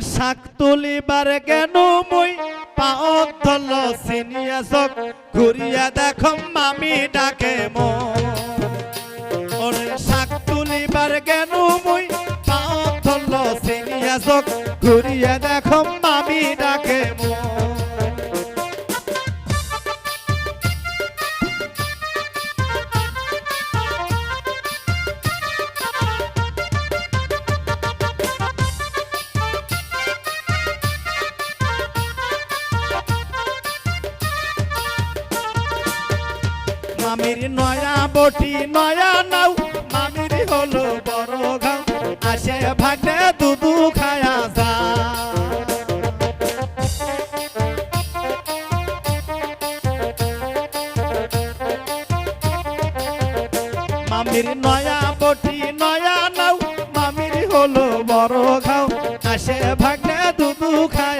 শাক তুলিবার কেন মুই? পাওক ধল চিনিয়া চক ঘুরিয়া দেখম মামি ডাকে ওরে শাক তুলিবার কেন মুই? পাওক ধল চিনিয়া চক ঘুরিয়া দেখম মামি ডাকে মন। মামির নয়া বটি, নয়া নাও। মামির হলো বড় ঘাও। আসে ভাগে দুদু খায়া যা। মামির নয়া বটি, নয়া নাও। মামির হলো বড় ঘাও। আসে ভাগে দুদু খায়া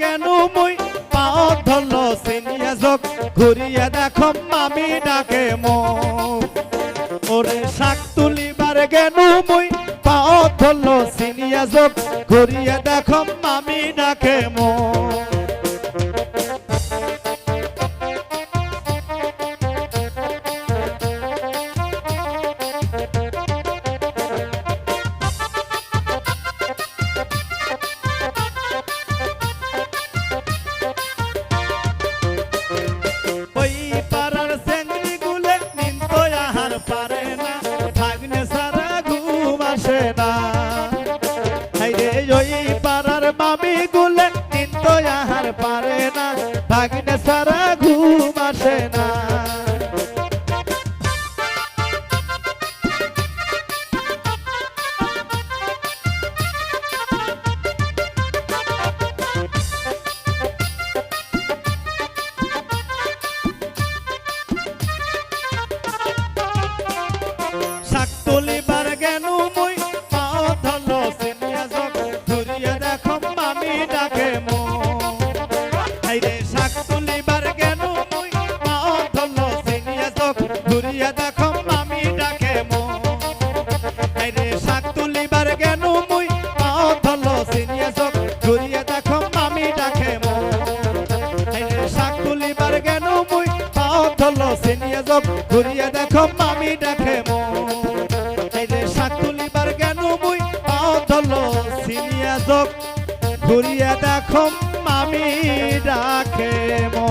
গেনু মুই পাও ধরল সিনিয়া যোগ ঘুরিয়া দেখো, মামি ডাকে মো ওরে শাক তুলিবার কেন মুই পাও ধরল সিনিয়া যোগ ঘুরিয়া দেখো, মামি ডাকে মো পারে না ধরিয়া দেখো মামি ডাকে মো। হাইরে শাক তুলিবার গেনু মুই পাও ধরল সিনিয়া জগ ধরিয়া দেখো মামি ডাকে মো। শাক তুলিবার গেনু মুই ধরল সিনিয়া জগ ঘুরিয়া দেখো মামি ডাকে মো। ঘুরিয়া মামি মো।